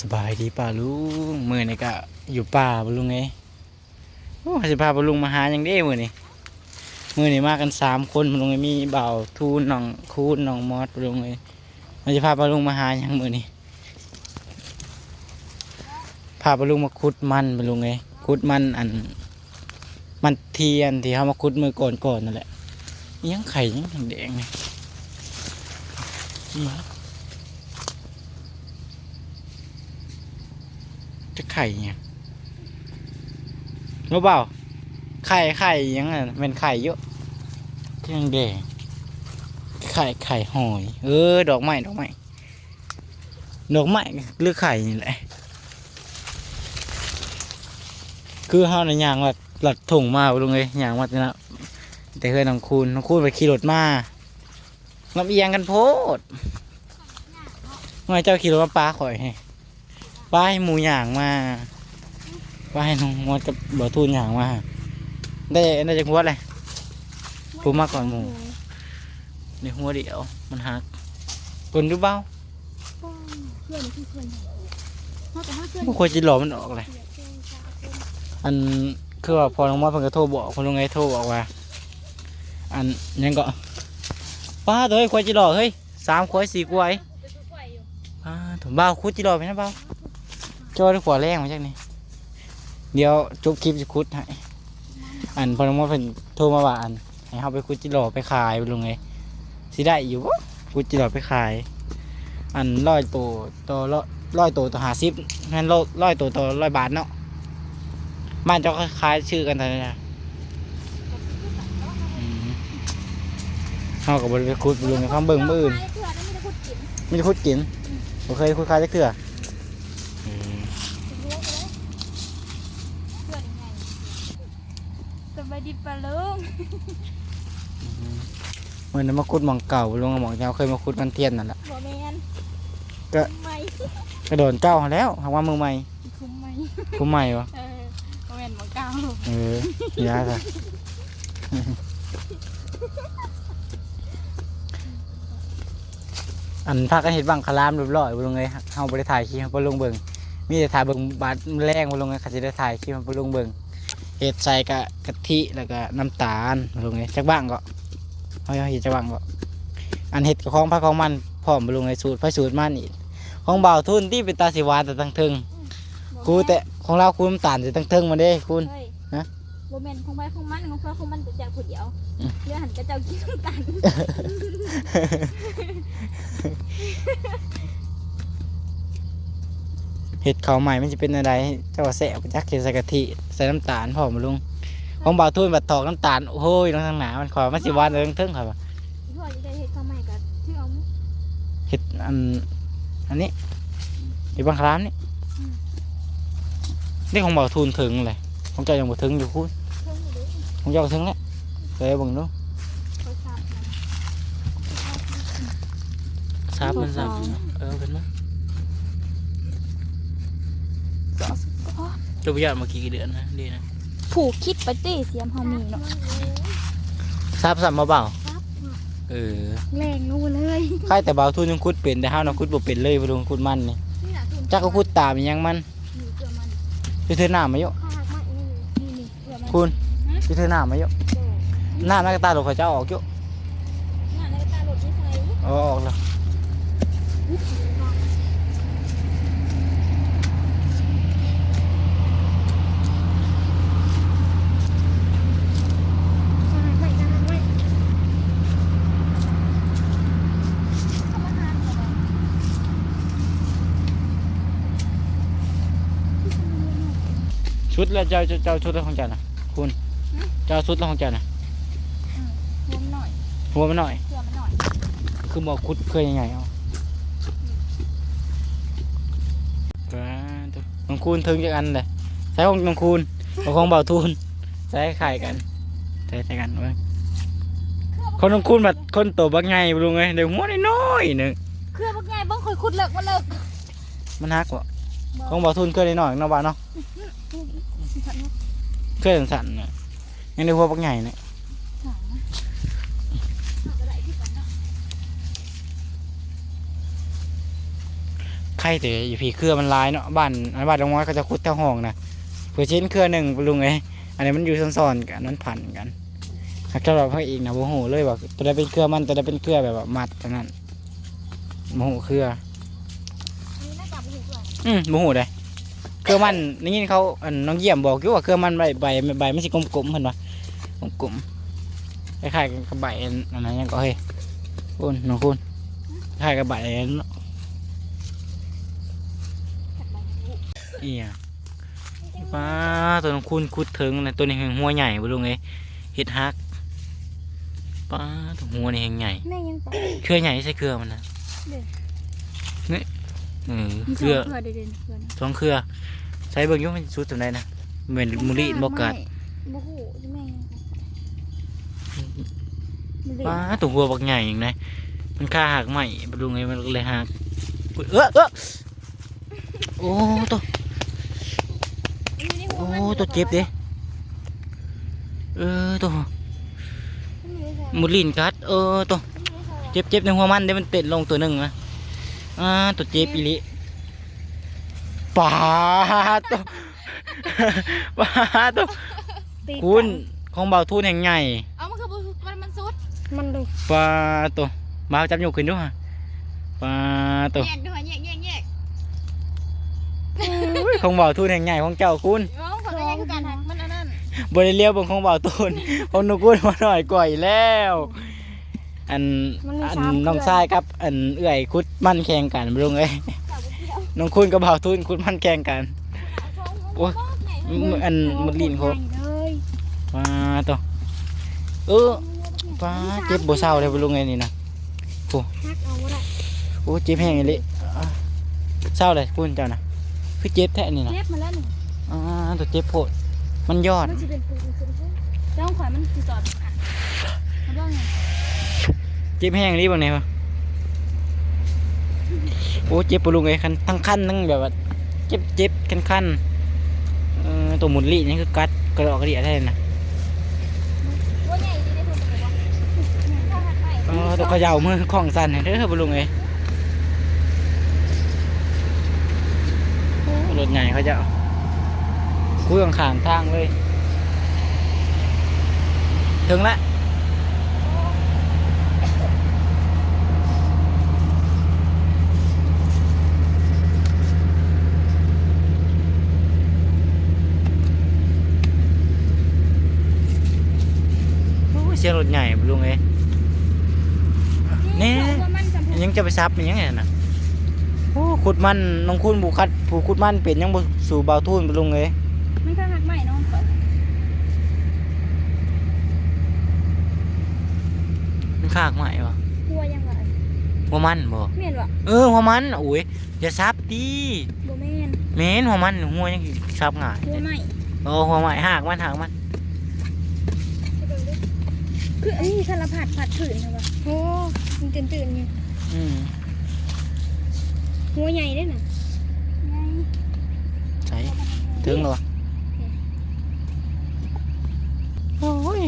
สบายดีป่าลุงมือนี่ก็อยู่ป่าบ่ลุงไงโอ้สิพาบ่ลุงมาหาหยังเด้มือนี่มือนี่มากันสามคนบ่ลุงไงมีเบาทูนน้องคูนน้องมอสบ่ลุงไงมันจะพาบ่ลุงมาหาหยังมือนี่พาบ่ลุงมาขุดมันบ่ลุงไงขุดมันอัน มันเทียนที่เขามาขุดมือก่อนก่อนนั่นแหละยังไข่ยังแดงๆนี่ย จะไข่เนี่ยรู้เปล่า ไข่ไข่ยังไงเป็นไข่เยอะยังแดงไข่ไข่หอย เออ ดอกไม้ดอกไม้ดอกไม้หรือไข่นี่แหละคือเฮาในยางแบบหลัดถุงมาลงเลยยางมาแต่นะแต่เคยน้องคูณน้องคูณไปขี่รถมาลำเอียงกันโพดทำไมเจ้าขี่รถมาปาข่อยให้ ป้ายหมูหยางมาป้ายน้องมดกับบ่อทูนหยางมาได้ได้จากหัวเลยปูมาก่อนหมูในหัวเดียวมันหักคนหรือเปล่าเพื่อนคือเพื่อนเขาแต่เขาเพื่อนพวกคนจีหล่อมันออกเลยอันคือว่าพอน้องมดเพิ่นก็โทรบอกคนลงไงโทรบอกว่า อันยังก็ป้าตัวเฮ้ยควายจีหล่อเฮ้ยสามควายสี่ควายป้าถุงเบ้าคุดจีหล่อไปนะเบ้า จอได้ขวาแรงมาจากนี่เดี๋ยวจบคลิปจะคุดให้อันพอน้องมดเพิ่นโทรมาว่าอันให้เขาไปคุดจีหล่อไปขายไปลงไงสิได้อยู่บ่คุดจีหล่อไปขาย อันร้อยตัวตัวร้อยตัวตัวหาสิบงั้นร้อยร้อยตัวตัวร้อยบาทเนาะบ้านเจ้าคล้ายชื่อกันแต่นะอืมเขากับบริเวณคุดลงในความเบิ่งมืออื่นเพื่อนไม่ได้พูดกินไม่ได้คุดกินบ่เคยคุดคล้ายจักเถื่อม เพื่อนยังไงสบาย ดีปะลุงเหมือนมาคุดหมองเก่าลงหมองเจ้าเคยมาคุดมันเทียนนั่นแหละบ่แมนก็ไม่กระโดดเก้าแล้วหากว่ามือใหม่คุ้มไหมคุ้มใหม่วะเออบ่แมนหมอก้าวเออยาค่ะอันพากันเห็ดบังคลามเรียบร้อยบ่ลงเลยเฮาบ่ได้ถ่ายคลิปให้บ่ลงเบิ่งมีแต่ถ่ายเบิ่งบาดแรงบ่ลงเลยเขาสิได้ถ่ายคลิปให้บ่ลงเบิ่ง เฮ็ดใส่กะกะทิแล้วก็น้ำตาลบ่ลงเลยจักบ้างก็เฮาเฮ็ดจักบ้างก็อันเฮ็ดกับของพักของมันพร้อมบ่ลงเลยสูตรไผสูตรมันอีกของบ่าวทุนที่เป็นตาสิหวานแต่ทั้งเทึงกูแต่ของเราคูน้ำตาลสิทั้งเทึงมาเด้คุณเฮ้ยฮะบ่แมนของไปของมันของเพื่อนของมันแต่จากผู้เดียวอืมเรือหันกระเจ้ากินน้ำตาล เห็ดเขาวใหม่มันจะเป็นอะไรเจ้าว่าแสบจักเห็ดใส่กะทิใส่น้ำตาลพร้อมลุงของบ่าวทุ่นบัดตอกน้ำตาลโอ้ยน้องทางหนามันขอมันสิหวานเอิงเทิงครับพ่อจะได้เฮ็ดข้าวใหม่กับที่เอาเห็ดอันอันนี้เห็ดบางครามนี่นี่ของบ่าวทุ่นถึงเลยของเจ้ายังบ่ถึงอยู่คุณเครื่องอยู่ด้วยของเจ้าถึงแล้วเคยเบิ่งดูเขาทราบนะทราบมันทราบเออเป็นมั้ย เจ้าพยามากี่เดือนนะดีนะผูกคิดไปเต้เสียมเฮามีเนาะทราบสัมมาเปล่าครับเออแรงนู่นเลยใครแต่บ่าวทุ่นยังคุดเป็นแต่ห้าวนะคุดบ่เป็นเลยบ่ลุงคุดมันนี่นี่น่ะตุ่มจักก็คุดตามอีหยังมันนี่เกลือมันพี่เธอหน้ามาเยอะข้าวมากนี่นี่นี่เกลือมันคุณพี่เธอหน้ามาเยอะโดหน้านักตาหลกเขาจะเอาออกเยอะหน้าในตาหลดที่ใส่เอาออกแล้ว ไม่ได้ไม่ทำอาหารเหรอ ชุดแล้วเจ้าเจ้าเจ้าชุดแล้วของเจ้านะคุณเจ้าชุดแล้วของเจ้านะรวมหน่อยหัวมันหน่อยเกลือมันหน่อย คือบอกคุดเคยยังไงเอากระตัวน้องคูณถึงจากอันเลยใช้ของน้องคูณเอาของเบาทูนใช้ไข่กันใช้ใช้กันไว้คนน้องคูณแบบคนโตบักไงลุงไงเดี๋ยวหัวน้อยๆหนึ่งเครื่องพวกไงเบิ้งคอยขุดเลิกมาเลิกมันฮักวะของเบาทูนเคยได้หน่อยเนาะบ้านเนาะ เคยสั่นๆน่ะยังได้หัวบักไงเนี่ยขไข่แต่อยู่พี่เครือมันหลายเนาะบ้านอันบ้านลงน้อยก็จะคุดแถวห้องนะเพื่อชิ้นเครือหนึ่งลุงเอ้ยอันนี้มันอยู่ซ้อนๆกันมันพันกันถ้าเจ้าเราพระอีกนะโมโหเลยว่าตัวใดเป็นเครือมันตัวใดเป็นเครือแบบว่ามัดเท่านั้นโมโหเครืออันนี้น่าจับไปถึงก่อนอืมโมโหเลย เครือมันนี่ยินเขาอันน้องเยี่ยมบอกอยู่ว่าเครือมันใบใบใบไม่ใช่กลมๆเห็นปะกลมๆคล้ายๆกับใบอันนั้นยังก็เฮ้ยคุณน้องคุณคล้ายกับใบอันนั้นเนาะจับไปลูกเอียป้าตัวน้องคุณคุดถึงนะตัวนี้แหงหัวใหญ่บ่ลุงเอ้ยเห็ดฮักป้าตัวหัวนี่แหงใหญ่แม่ยังต่อเครือใหญ่ใช่เครือมันนะเด้อนี่เออมีเคสองรือเครือเด่นๆเครือนะสองเครือ ใช้เบิ่งอยุ่มันสุดตัวไหนนะเหมือนมุลีบอกกัดบ่ฮู้จะแม่ยังมันเลยป้าตัวหัวบักใหญ่อย่างไรมันค่าหักใหม่บ่ลุงเอ้ยมันเลยหักอุ๊ยเออเออโอ้ตัวอันนี้ได้หัโอ้วมันตัวเจ็บเด้เออตัวมันมีได้ใส่มุลีนกัดเออตัวมันมีได้ใส่เจ็บเจ็บในหัวมันเดี๋ยวมันเตะลงตัวหนึ่งนะอ่าตัวเจ็บอีหลิ ปาดตัวปาดตัวติดคุณของเบาทุนแห่งใหญ่เอามันคือบ่มันมันสุดมันเลยปาดตัวมาจับยกขึ้นด้วยฮะปาดตัวแยกด้วยแยกแยกแยกอุ้ยของเบาทุนแห่งใหญ่ของเจ้าคุณเอ้าขอแยกคือกันฮะมันอันนั้นบริเลียวเบงของเบาทุนของนุกุนมาหน่อยกว่าอีกแล้ว อันอันน้องทรายครับ อันเอื่อยคุดมันแข่งกันบ่ลุงเอ้ยจับไปเที่ยว น้องคุณกับเบาทุนคุดมันแข่งกันโอ้ยโอ้มอันมันลิ้นเขาเลยมาตัวเออป้าเจ็บบ่เศร้าเลยบ่ลุงไงนี่นะฮักเอาบ่ได้โอ้เจ็บแห้งอีหลิอะเศร้าเลยคุณเจ้านะคือเจ็บแท้นี่นะเจ็บมาแล้วนี่อ่าตัวเจ็บโพดมันยอดมันสิเป็นปูนคือเจ้าข่อยมันสิจอดอะมันว่าไงเจ็บแห้งนี่บางไหนวะโอ้เจ็บบ่ลุงไงคันทั้งคันทั้งแบบว่าเจ็บเจ็บคันคันตัวหมุนลี่นี่คือกัดกระดอกกระเดียแท้เลยนะว่าไงดีได้ทุนตัวเออตัวขย่ามือของสั่นเด้อบ่ลุงไงโอ้รถใหญ่เขาจะเอาคุยข้างทางเลย ถึงและ โอ้ยเสียงรถใหญ่บ่ลุงเอ้ยนี่ว่ามันจำเป็นยังจะไปซับมันยังไงน่ะโอ้ขุดมันน้องคุณบุคัดผู้ขุดมันเปลี่ยนยังบ่สู่เบาทุนบ่ลุงเอ้ยมันก็หักใหม่เนาะข่อยมันคากใหม่บ่กลัวยังไงหัวมันบ่แม่นบ่เออหัวมันโอ้ยอย่าซับดิบ่แม่นแม่นหัวมันหัวยังซับง่ายกลัวใหม่โอ้หัวใหม่หากมันหากมัน คืออันนี้สารพัดผัดผื่นใช่ปะโอ้มันตื่นตื่นๆไงอืมหัวใหญ่ด้วยน่ะใหญ่ใช่ถึงแล้ววะโอ้ย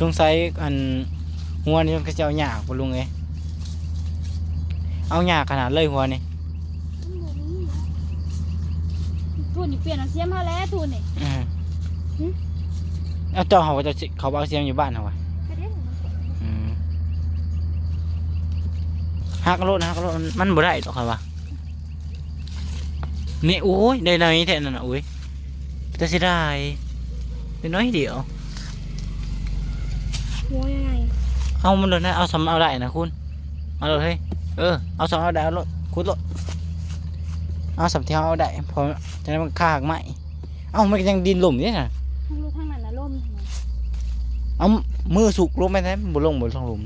สงสัยอันหัวนี่มันก็จะเอาหยากบ่ลุงเอ้ยเอาหยากขนาดเลยหัวนี่ทุนนี่เปลี่ยนเอาเสียมาแล้วทุนนี่อืมหึเอาเจ้าเขาก็จะสิเขาเอาเสียงอยู่บ้านเขาวะกระเด็นออกมา อืม หักรถหักรถมันมันบ่ได้หรอกครับวะนี่โอ้ยได้น้อยแท้นั่นน่ะโอ้ยจะเสิได้ได้น้อยเดียวหัวยังไงเอามันเลยนะเอาสำเอาได้นะคุณเอาเลยเฮ้ยเออเอาสำเอาได้เอารถคุณรถเอาสำที่เอาได้พอจะได้มันคากไหมเอามันก็ยังดินหล่มนี่น่ะทางรู้ทางนั้นน่ะล่มทางนั้นเอามือสุกลงไปไหนบ่ลงบ่ลงหลุม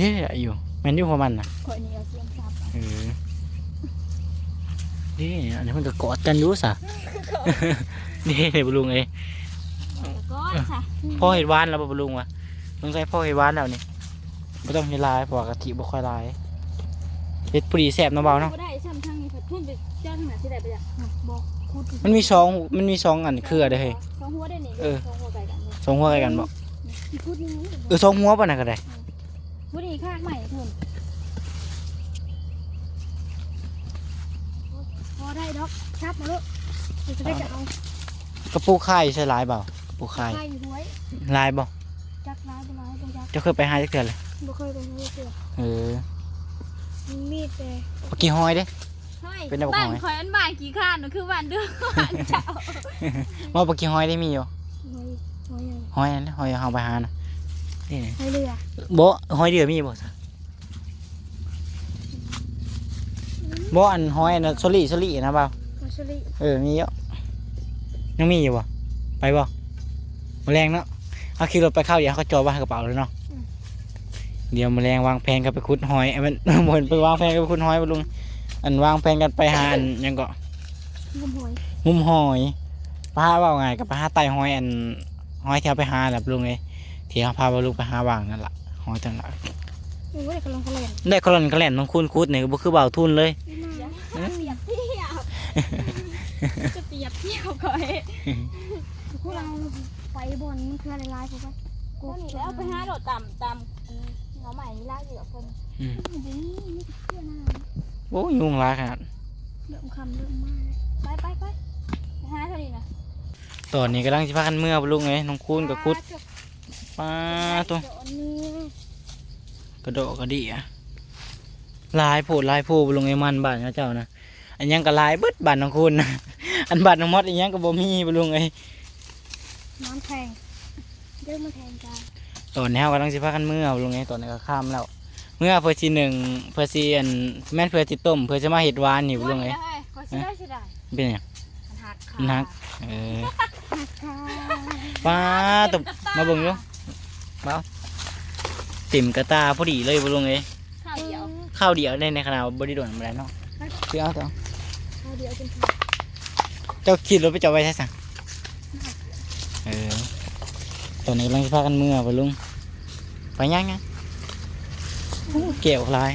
นี่อยู่แมนอยู่ของมันน่ะข่อยนี่เอาเสียมซับเออนี่อันนี้มันก็กอดกันอยู่สะนี่บลุงเอ้ยแต่ก็ซะพ่อเห็ดหวานแล้วบ่บลุงวะลุงใส่พ่อเห็ดหวานแล้วนี่ไม่ต้องเห็ดลายเพราะว่ากะทิบ่ค่อยลายเห็ดพอดีแซ่บเนาะเบาเนาะบ่ได้ซ้ำทางนี้ผัดทุนไปเจ้าทางไหนสิได้ไปจ้ะบ่คุดมันมีสองมันมีสองอันเครือเด้อเฮ้ยสองหัวได้นี่เออสองหัวไก่กันเลยสองหัวใกล้กันบ่อีพูดนี่นี่เออสองหัวป่ะน่ะก็ได้ บุรีข้างใหม่ทุนพอได้ดอกชับมาลูกเดี๋ยวจะได้จะเอากระปูไข่ใช่หลายเปล่ากระปูไข่ไข่หวยลายบ่จักร้ายบ่ร้ายบ่จักเจะเคยไปหาจักเทื่อเลยบ่เคยไปให้เสือเออมีมีดแต่ปกี้หอยเด้เฮ้ยเป็นอะไรบ้านของไหมคอยอันบ้านกี่ข้านน่ะคือบ้านเดือบ้านเจ้าว่าปกี้หอยได้มีอยู่หอยหอยอะไรหอยอันนั้นหอยเฮาไปหานะ นี่ไงหอยเรือ บ่หอยเดือมีบ่ซะบ่อันหอยอันนั้นสลี่สลี่นะเปล่ามาชลิเออมีเยอะยังมีอยู่บ่ไปบ่แมลงเนาะเอาขี่รถไปเข้าเดี๋ยวเขาจอดไว้ให้กระเป๋าเลยเนาะเดี๋ยวแมลงวางแผนกันไปขุดหอยไอ้มันหมนไปวางแผนกันไปขุดหอยบ่ลุงอันวางแผนกันไปหาอันหยังก็ งมหอยงุมหอยปลาว่าไงกับปลาหาไตหอยอันหอยที่เอาไปหาแบบลุงเลย ที่เขาพาบลุงไปหาวางนั่นแหละหอยจังละโอ้ยกำลังกระเล่นได้กระหล่อนกระแหล่นต้องคูนคุดเนี่ยก็บ่คือเบาทุนเลยเปรียบเทียบจะเปรียบเทียบคอยพวกเราไปบนมันคืออะไรลายพวกว่ากูนี่แล้วไปหาโดดต่ำต่ำอันเงาใหม่นี่ลากอยู่กับคนอืมมันจะนี่นี่เพื่อนหน้าโอ้ยยุงร้ายขนาดเริ่มคำเริ่มมากไปไปไปไปหาเท่านี้นะตอนนี้กำลังจะพากันเมื่อบ่ลุงเลยน้องคูนกับคุด ปลาตัวเดี๋ยวอันนี้กระโดดกระดี่อะลายโผดลายโผบ่ลุงไอ้มันบ้านเขาเจ้านะอันยังก็ลายเบิดบ้านน้องคูนนะอันบ้านน้องมดอันยังก็บ่มีบ่ลุงเอ้ยน้ำแทงเริ่มมาแทงกันตอนนี้เรากำลังสิพากันเมื่อบ่ลุงเอ้ยตอนนี้ก็ข้ามแล้ว เมื่อเพื่อสิหนึ่งเพื่อสิอันแม่นเพื่อสิต้มเพื่อจะมาเฮ็ดหวานนี่บ่ลุงเอ้ยเฮ้ยขอชิได้ชิได้เป็นหยังมัน หักขานักเออค่ะป้าตบมาเบิ่งดูเบ้าติ่มกระตาพอดีเลยบ่ลุงเอ้ยข้าวเดียวข้าวเดียวได้ในขนาดบ่ได้โดนบ่ได้เนาะคือเอาต่อเอาเดี๋ยวเป็นเจ้าขี่รถไปจอดไว้ใช่สั่งเออตอนนี้กำลังจะพากันเมื่อบ่ลุงไปยังไงโอ้เกี่ยวหลาย